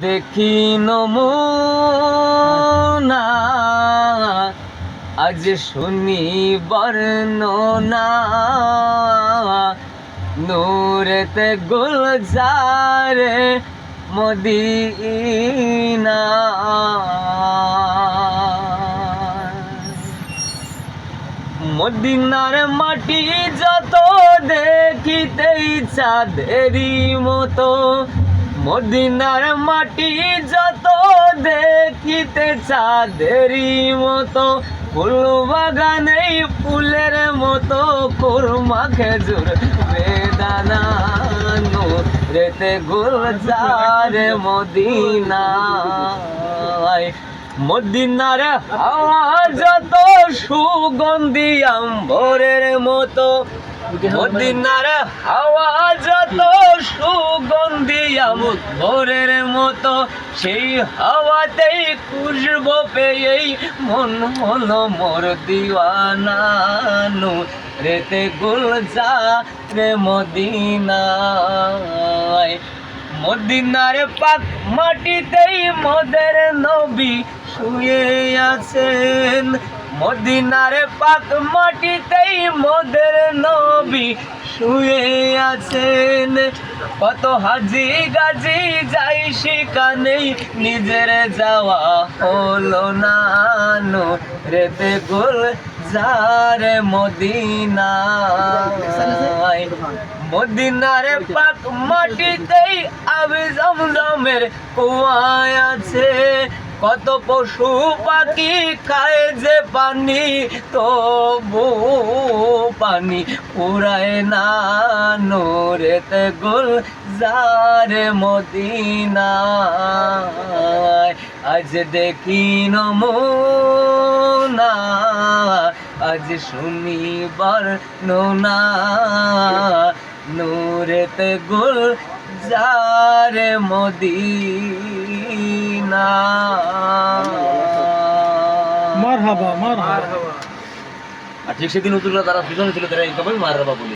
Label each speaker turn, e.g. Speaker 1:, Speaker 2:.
Speaker 1: দেখি নমুনা আজ শুনি বর্ণনা নূরেতে গুলজারে মদিনা। মদিনার মাটি যত দেখিতেই চাঁদেরই মতো মদিনার মাটি যত দেখিতে চাঁদেরই মতো ফুল বাগানে ফুলের মতো কোরমা খেজুর বেদানা রেতে গুলজার মদিনায়। মদিনার হাওয়া যত সুগন্ধি আম্বরের মতো মদিনার হাওয়া যত সুগন্ধি আম্বরের মতো, সেই হাওয়াতেই খুশব পেয়েই মন হলো মোর দিওয়ানানু রেতে গুলজা রে মদিনায়, মদিনার পাক মাটিতেই মদের নবী শুয়ে আছেন। মদিনার পাক মাটিতেই মোদের নবী শুয়ে আছেন। কত হাজি গাজি যাই সেখানেই নিজের যাওয়া হলো না। রেতে গোল যারে মদিনায় মদিনার পাক মাটিতেই আবি জমজমের কুয়ায় আছে। কত পশু পাখি খায় যে পানি, তবু পানি পুরায় না। নোরেতে গুল যারে মদিনায়, আজ দেখি নমুনা, আজ শুনিবার নোনা নূরেতে গুল যারে মদিনা
Speaker 2: মারহাবা মারহাবা।
Speaker 1: আর ঠিক সেদিন উতুল্লাহ তারা পিছনে ছিল তারা এই কবে মার বলি।